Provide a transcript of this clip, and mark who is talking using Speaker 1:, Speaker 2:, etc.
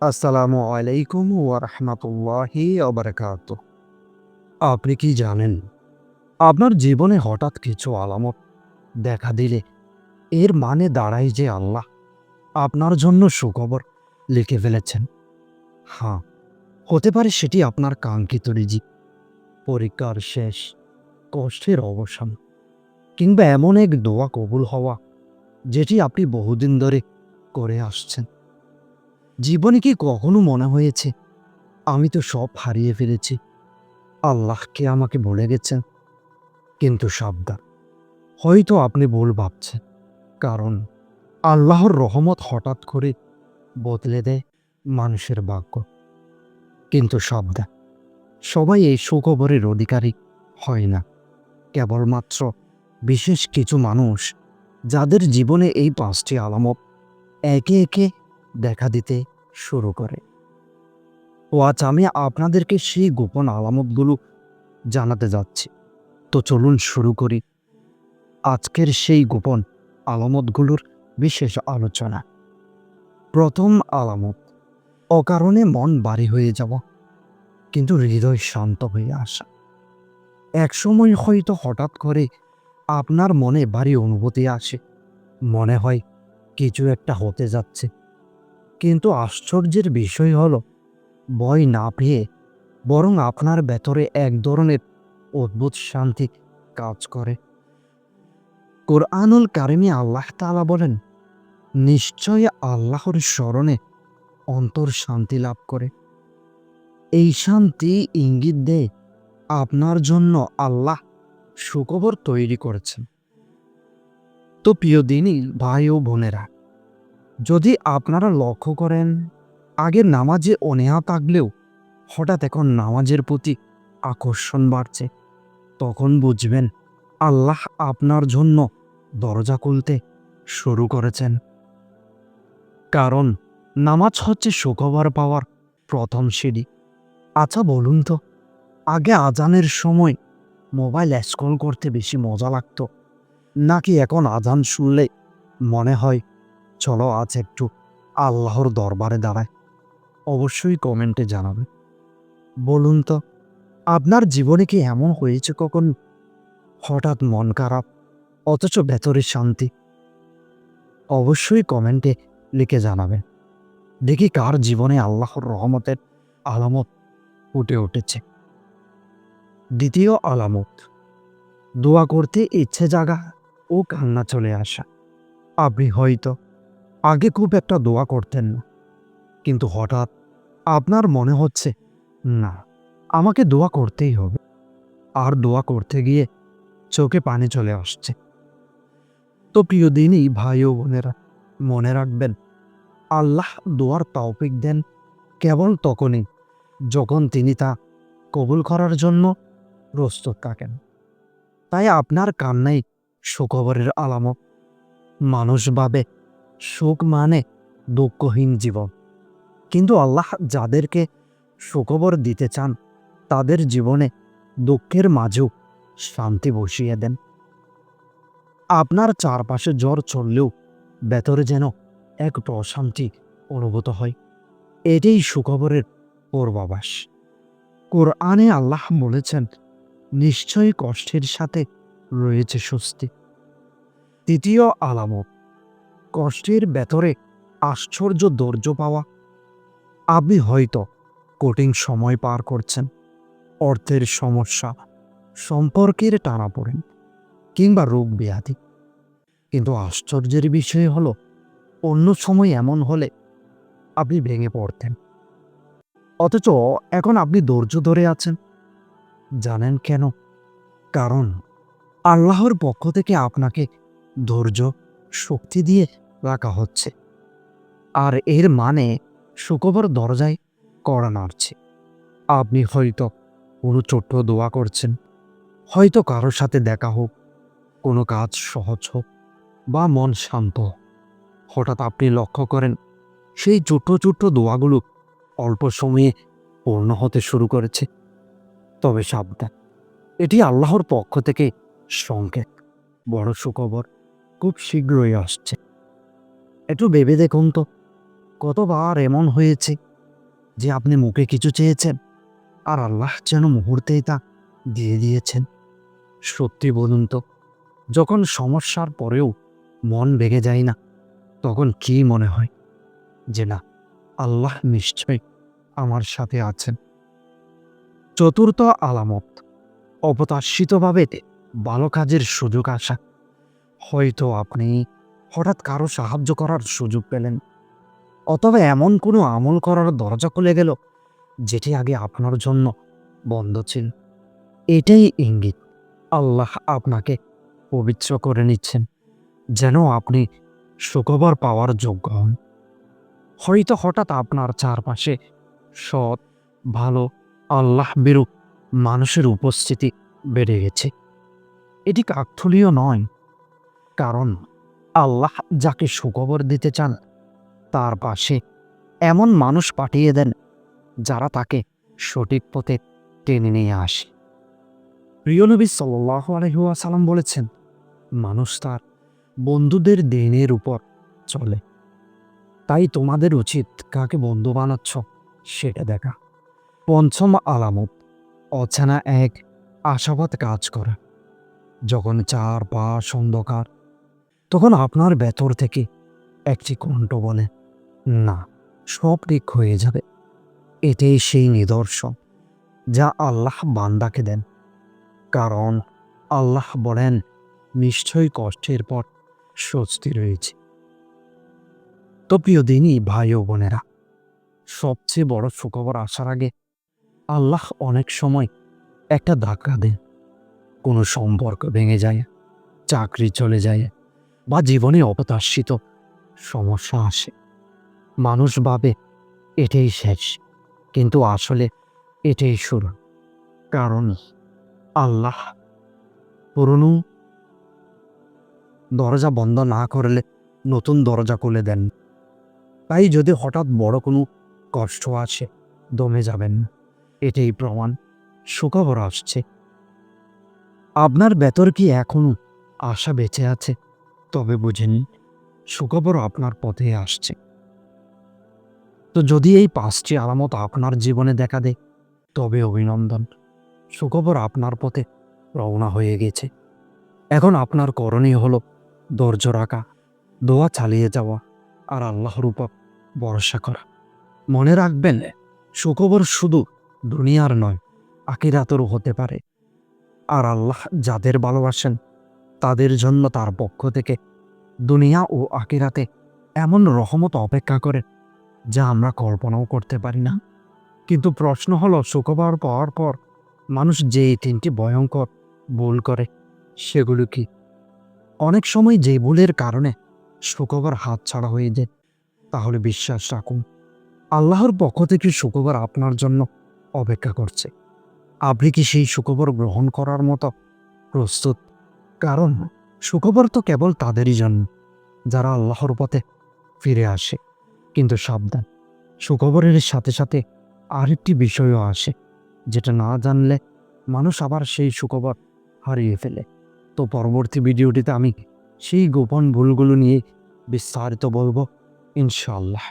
Speaker 1: আসসালামু আলাইকুম ওয়ারহমাতুল্লাহি অবরাকাত আপনি কি জানেন, আপনার জীবনে হঠাৎ কিছু আলামত দেখা দিলে এর মানে দাঁড়ায় যে আল্লাহ আপনার জন্য সুখবর লিখে ফেলেছেন? হ্যাঁ হতে পারে সেটি আপনার কাঙ্ক্ষিত রিজি পরীক্ষার শেষ, কষ্টের অবসান, কিংবা এমন এক দোয়া কবুল হওয়া, যেটি আপনি বহুদিন ধরে করে আসছেন। জীবনে কি কখনো মনে হয়েছে? আমি তো সব হারিয়ে ফেলেছি। আল্লাহকে আমাকে বলে গেছেন? কিন্তু সাবধান। হয়তো আপনি ভুল ভাবছেন, কারণ আল্লাহর রহমত হঠাৎ করে বদলে দেয় মানুষের ভাগ্য। কিন্তু সাবধান, সবাই এই সুখবরের অধিকারী হয় না। কেবলমাত্র বিশেষ কিছু মানুষ, যাদের জীবনে এই পাঁচটি আলামত একে একে দেখা দিতে শুরু করে। ও আজ আমি আপনাদেরকে সেই গোপন আলামতগুলো জানাতে যাচ্ছি। তো চলুন শুরু করি। আজকের সেই গোপন আলামতগুলোর বিশেষ আলোচনা। প্রথম আলামত, অকারণে মন বাড়ি হয়ে যাব, কিন্তু হৃদয় শান্ত হয়ে আসা। একসময় হয়তো হঠাৎ করে আপনার মনে ভারী অনুভূতি আসে। মনে হয় কিছু একটা হতে যাচ্ছে। কিন্তু আশ্চর্যের বিষয় হল, ভয় না পেয়ে বরং আপনার ভেতরে এক ধরনের অদ্ভুত শান্তি কাজ করে। কোরআনুল কারিমে আল্লাহ তাআলা বলেন, নিশ্চয় আল্লাহর স্মরণে অন্তর শান্তি লাভ করে। এই শান্তি ইঙ্গিত দেয় আপনার জন্য আল্লাহ সুখবর তৈরি করেছেন। তো প্রিয় দিনই ভাই ও বোনেরা যদি আপনারা লক্ষ্য করেন, আগে নামাজে অনেহা থাকলেও হঠাৎ এখন নামাজের প্রতি আকর্ষণ বাড়ছে। তখন বুঝবেন আল্লাহ আপনার জন্য দরজা খুলতে শুরু করেছেন। কারণ নামাজ হচ্ছে সুখবর পাওয়ার প্রথম সিঁড়ি। আচ্ছা বলুন তো, আগে আজানের সময় মোবাইল স্ক্রল করতে বেশি মজা লাগতো? নাকি এখন আজান শুনলে মনে হয় চলো আজ একটু আল্লাহর দরবারে দাঁড়ায় অবশ্যই কমেন্টে জানাবে। বলুন তো, আপনার জীবনে কি এমন হয়েছে কখন? হঠাৎ মন খারাপ, অথচ ভেতরে শান্তি? অবশ্যই কমেন্টে লিখে জানাবেন। দেখি কার জীবনে আল্লাহর রহমতের আলামত ফুটে উঠেছে। দ্বিতীয় আলামত, দোয়া করতে ইচ্ছে জাগা ও কান্না চলে আসা। আপনি হয়তো আগে খুব একটা দোয়া করতেন না। কিন্তু হঠাৎ আপনার মনে হচ্ছে, না, আমাকে দোয়া করতেই হবে। আর দোয়া করতে গিয়ে চোখে পানি চলে আসছে। তো প্রিয় দিনই ভাই ও বোনেরা, মনে রাখবেন, আল্লাহ দোয়ার তৌফিক দেন কেবল তখনই যখন তিনি তা কবুল করার জন্য প্রস্তুত থাকেন। তাই আপনার কান্নাই সুখবরের আলামত। মানুষ ভাবে সুখ মানে দুঃখহীন জীবন। কিন্তু আল্লাহ যাদেরকে সুখবর দিতে চান, তাদের জীবনে দুঃখের মাঝেও শান্তি বসিয়ে দেন। আপনার চারপাশে জ্বর চললেও ভেতরে যেন এক প্রশান্তি অনুভূত হয়। এটাই সুখবরের পূর্বাভাস। কোরআনে আল্লাহ বলেছেন, নিশ্চয়ই কষ্টের সাথে রয়েছে স্বস্তি। তৃতীয় আলামত কষ্টের ভেতরে আশ্চর্য ধৈর্য পাওয়া। আপনি হয়তো কঠিন সময় পার করছেন, অর্থের সমস্যা, সম্পর্কের টানা পড়েন, কিংবা রোগ ব্যাধি। কিন্তু আশ্চর্যের বিষয় হলো, অন্য সময় এমন হলে আপনি ভেঙে পড়তেন। অথচ এখন আপনি ধৈর্য ধরে আছেন। জানেন কেন? কারণ আল্লাহর পক্ষ থেকে আপনাকে ধৈর্য, শক্তি দিয়ে রাখা হচ্ছে। আর এর মানে সুখবর দরজায় কড়া নাড়ছে। আপনি হয়তো কোনো ছোট্ট দোয়া করছেন। হয়তো কারোর সাথে দেখা হোক, কোনো কাজ সহজ হোক, বা মন শান্ত হঠাৎ আপনি লক্ষ্য করেন, সেই ছোট্ট ছোট্ট দোয়াগুলো অল্প সময়ে পূর্ণ হতে শুরু করেছে। তবে সাবধান, এটি আল্লাহর পক্ষ থেকে সংকেত। বড় সুখবর খুব শীঘ্রই আসছে। একটু ভেবে দেখুন তো, কতবার এমন হয়েছে যে আপনি মুখে কিছু চেয়েছেন আর আল্লাহ যেন মুহূর্তেই তা দিয়ে দিয়েছেন। সত্যি বলুন তো, যখন সমস্যার পরেও মন ভেঙে যায় না, তখন কি মনে হয় যে না, আল্লাহ নিশ্চয় আমার সাথে আছেন। চতুর্থ আলামত, অপ্রত্যাশিতভাবে ভালো কাজের সুযোগ আসা। হয়তো আপনি হঠাৎ কারও সাহায্য করার সুযোগ পেলেন। অথবা এমন কোনো আমল করার দরজা খুলে গেল, যেটি আগে আপনার জন্য বন্ধ ছিল। এটাই ইঙ্গিত, আল্লাহ আপনাকে পবিত্র করে নিচ্ছেন, যেন আপনি সুখবর পাওয়ার যোগ্য হন। হয়তো হঠাৎ আপনার চারপাশে সৎ, ভালো, আল্লাহ বেরুক মানুষের উপস্থিতি বেড়ে গেছে। এটি কাকথলীয় নয়, কারণ আল্লাহ যাকে সুখবর দিতে চান, তার পাশে এমন মানুষ পাঠিয়ে দেন, যারা তাকে সঠিক পথে টেনে নিয়ে আসে। প্রিয় নবী সাল্লাহ আলহিহাসাল্লাম বলেছেন, মানুষ তার বন্ধুদের দিনের উপর চলে। তাই তোমাদের উচিত কাকে বন্ধু বানাচ্ছ সেটা দেখা। পঞ্চম আলামত, অচেনা এক আশাবাদ কাজ করা। যখন চার পাশ অন্ধকার তখন আপনার ভেতর থেকে একটি কণ্ঠ বলে, না, সব ঠিক হয়ে যাবে। এটাই সেই নিদর্শন যা আল্লাহ বান্দাকে দেন। কারণ আল্লাহ বলেন, নিশ্চয়ই কষ্টের পর স্বস্তি রয়েছে। তো প্রিয় দিনই ভাই ও বোনেরা, সবচেয়ে বড় সুখবর আসার আগে আল্লাহ অনেক সময় একটা ধাক্কা দেন। কোনো সম্পর্ক ভেঙে যায়, চাকরি চলে যায় বা জীবনে অপ্রত্যাশিত সমস্যা আসে। মানুষ ভাবে এটাই শেষ, কিন্তু আসলে এটাই শুরু। কারণ আল্লাহ পুরনো দরজা বন্ধ না করলে নতুন দরজা খুলে দেন। তাই যদি হঠাৎ বড় কোনো কষ্ট আছে দমে যাবেন এটাই প্রমাণ, সুখবর আসছে। আপনার ভেতর কি এখনও আশা বেঁচে আছে? তবে বুঝে নিন সুখবর আপনার পথে আসছে। তো যদি এই পাঁচটি আলামত আপনার জীবনে দেখা দেয়, তবে অভিনন্দন, সুখবর আপনার পথে রওনা হয়ে গেছে। এখন আপনার করণীয় হলো ধৈর্য রাখা, দোয়া চালিয়ে যাওয়া আর আল্লাহর উপর ভরসা করা। মনে রাখবেন, সুখবর শুধু দুনিয়ার নয় আকিরাতরও হতে পারে। আর আল্লাহ যাদের ভালোবাসেন তাদের জন্য তার পক্ষ থেকে দুনিয়া ও আকিরাতে এমন রহমত অপেক্ষা করে, যা আমরা কল্পনাও করতে পারি না। কিন্তু প্রশ্ন হলো, সুখবর পাওয়ার পর মানুষ যে তিনটি ভয়ঙ্কর ভুল করে, সেগুলো কি? অনেক সময় যে ভুলের কারণে সুখবর হাত ছাড়া হয়ে যায়, তাহলে বিশ্বাস রাখুন, আল্লাহর পক্ষ থেকে সুখবর আপনার জন্য অপেক্ষা করছে। আপনি কি সেই সুখবর গ্রহণ করার মতো প্রস্তুত কারণ সুখবর তো কেবল তাদেরই জন্য, যারা আল্লাহর পথে ফিরে আসে। কিন্তু সাবধান, সুখবরের সাথে সাথে আরেকটি বিষয়ও আসে, যেটা না জানলে মানুষ আবার সেই সুখবর হারিয়ে ফেলে। তো পরবর্তী ভিডিওটিতে আমি সেই গোপন ভুলগুলো নিয়ে বিস্তারিত বলব, ইনশাআল্লাহ।